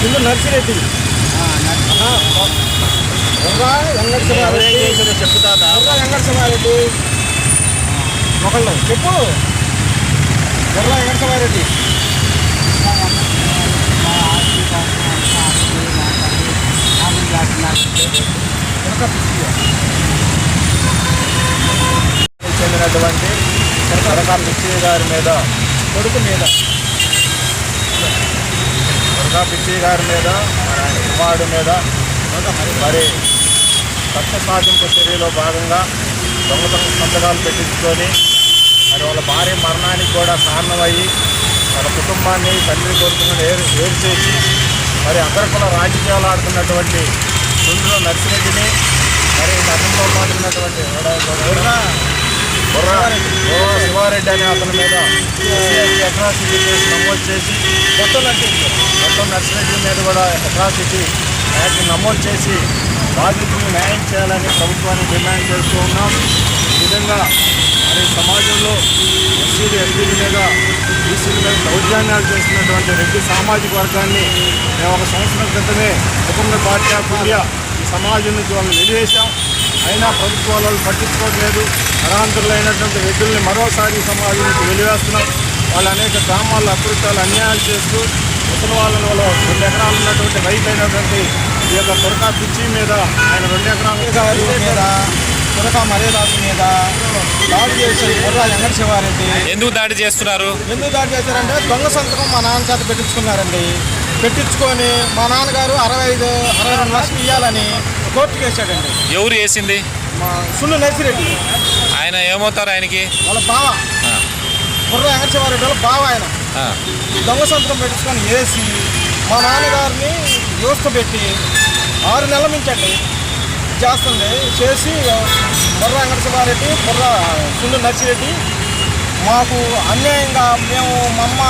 ముందు నర్సిరెడ్డి చెప్తా వెంకటసమారెడ్డి ఒకళ్ళు చెప్పు ఎర్ర వెంకటసమారెడ్డి చెందినటువంటి సరకా పిచ్చి గారి మీద కొడుకు మీద. సరకా పిచ్చి గారి మీద కుమారుడు మీద మరి కక్ష సాధింపు చర్యలో భాగంగా దొంగతనం సంతకాలు పెట్టించుకొని మరి వాళ్ళ భార్య మరణానికి కూడా కారణమయ్యి తన కుటుంబాన్ని తండ్రి కొడుకుని ఏరు వేరు చేసి మరి అందరు కూడా రాజకీయాలు ఆడుతున్నటువంటి చుండ్రులో నర్సిరెడ్డిని మరి నగరంలో మాట్లాడినటువంటి శివారెడ్డి అనే అతని మీద అట్రాసిటీ కేసు నమోదు చేసి మొత్తం మొత్తం నర్సిరెడ్డి మీద కూడా అట్రాసిటీ యాక్ట్ నమోదు చేసి బాధితులు న్యాయం చేయాలని ప్రభుత్వాన్ని డిమాండ్ చేస్తూ ఉన్నాం. ఈ విధంగా మరి సమాజంలో ఎస్సీలు ఎస్టీల మీద బీసీల మీద దౌర్జన్యాలు చేస్తున్నటువంటి రెడ్డి సామాజిక వర్గాన్ని మేము ఒక సంవత్సరం క్రితమే కుటుంబ పార్టీ ఆఫ్ ఇండియా ఈ సమాజం నుంచి వాళ్ళని వెలివేశాం. అయినా ప్రభుత్వాలు వాళ్ళు పట్టించుకోవట్లేదు. అరాంతరులైనటువంటి రెడ్డుల్ని మరోసారి సమాజం నుంచి వెలివేస్తున్నాం. వాళ్ళు అనేక గ్రామాల్లో అకృత్యాలు అన్యాయాలు చేస్తూ ముసలి వాళ్ళని వాళ్ళ రెండు ఎకరాలు ఉన్నటువంటి రైతు అయినటువంటి ఈ యొక్క త్వరకా పిచ్చి మీద ఆయన రెండు ఎకరాలు మీద తురక మరేదాసు మీద? ఎందుకు దాడి చేస్తున్నారు? ఎందుకు దాడి చేశారంటే దొంగ సంతకం మా నాన్న చేత పెట్టించుకున్నారండి. పెట్టించుకొని మా నాన్నగారు అరవై ఐదు అరవై రెండు లక్షలు ఇవ్వాలని కోర్టుకు వేసాడండి ఎవరు వేసింది? మా సుల్లు నర్సిరెడ్డి. ఆయన ఏమవుతారు ఆయనకి? వాళ్ళ బావ. బుర్ర వెంకటశివారెడ్డి వాళ్ళ బావ ఆయన. దొంగ సంతకం పెట్టించుకొని వేసి మా నాన్నగారిని యూస్త పెట్టి ఆరు నెలల నుంచి అండి. చేస్తుంది. చేసి బుర్ర వెంకటశివారెడ్డి బుర్ర సుందర నర్సిరెడ్డి మాకు అన్యాయంగా మేము మా అమ్మ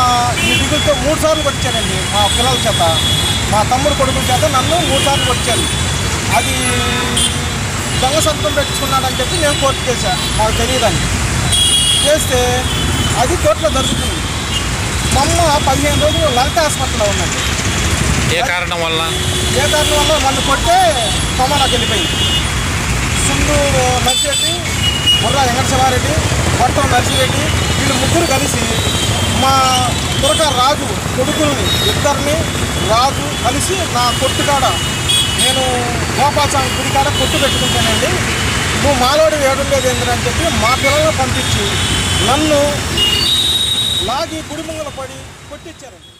ఈ దిగులతో మూడు సార్లు కొట్టించానండి మా పిల్లల చేత. మా తమ్ముడు కొడుకుల చేత నన్ను మూడు సార్లు కొట్టించాను అది దొంగ సంతకం పెట్టుకున్నాడని చెప్పి నేను కోర్టు చేశాను నాకు తెలియదని. చేస్తే అది కోర్టులో దొరుకుతుంది మా అమ్మ పదిహేను రోజులు లలిత ఆసుపత్రిలో ఉందండి. ఏ కారణం వల్ల? ఏ కారణం వల్ల? నన్ను కొట్టే కొమ్మలోకి వెళ్ళిపోయింది సుండు నర్సిరెడ్డి బుర్రా వెంకటశివారెడ్డి కొట్టం నర్సిరెడ్డి వీళ్ళు ముగ్గురు కలిసి మా తురక రాజు కొడుకుల్ని ఇద్దరిని రాజు కలిసి నా కొట్టుకాడ నేను గోపాస్వామి గుడి కాడ కొట్టు పెట్టుకుంటానండి. నువ్వు మాలోడి వేయడం లేదు ఏంటని చెప్పి మా పిల్లలను పంపించి నన్ను లాగి గుడిముంగల పడి కొట్టించారండి